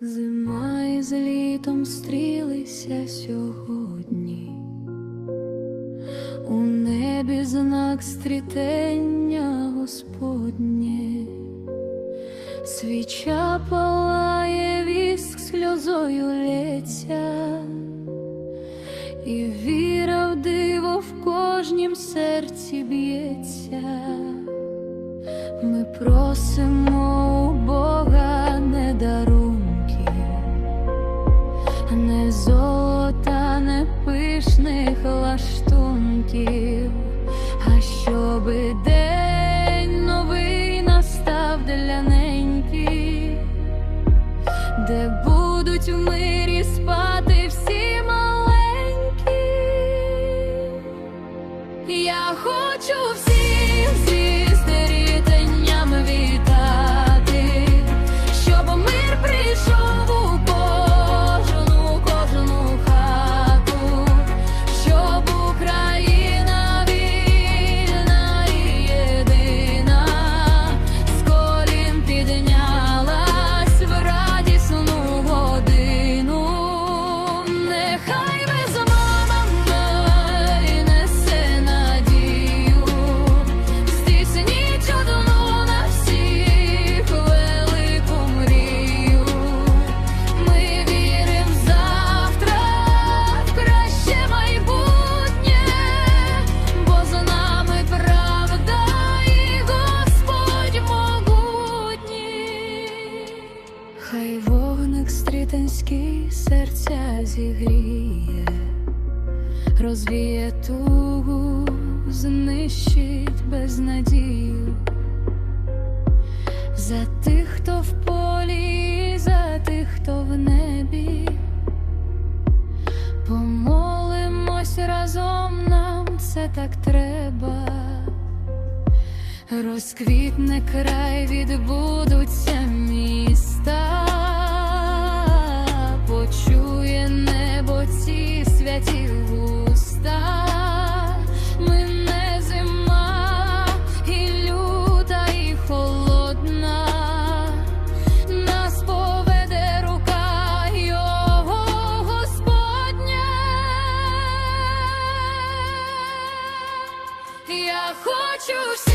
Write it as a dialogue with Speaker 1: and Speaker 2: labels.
Speaker 1: Зима із літом стрілися сьогодні, у небі знак стрітення Господнє, свіча палає, віск сльозою лється, і віра в диво в кожнім серці б'ється. Ми просимо будуть спати всі маленькі. Я хочу всіх вогник серця зігріє, розвіє тугу, знищить безнадію. За тих, хто в полі, за тих, хто в небі. Помолимось разом, нам це так треба. Розквітне край, відбудуться Я хочу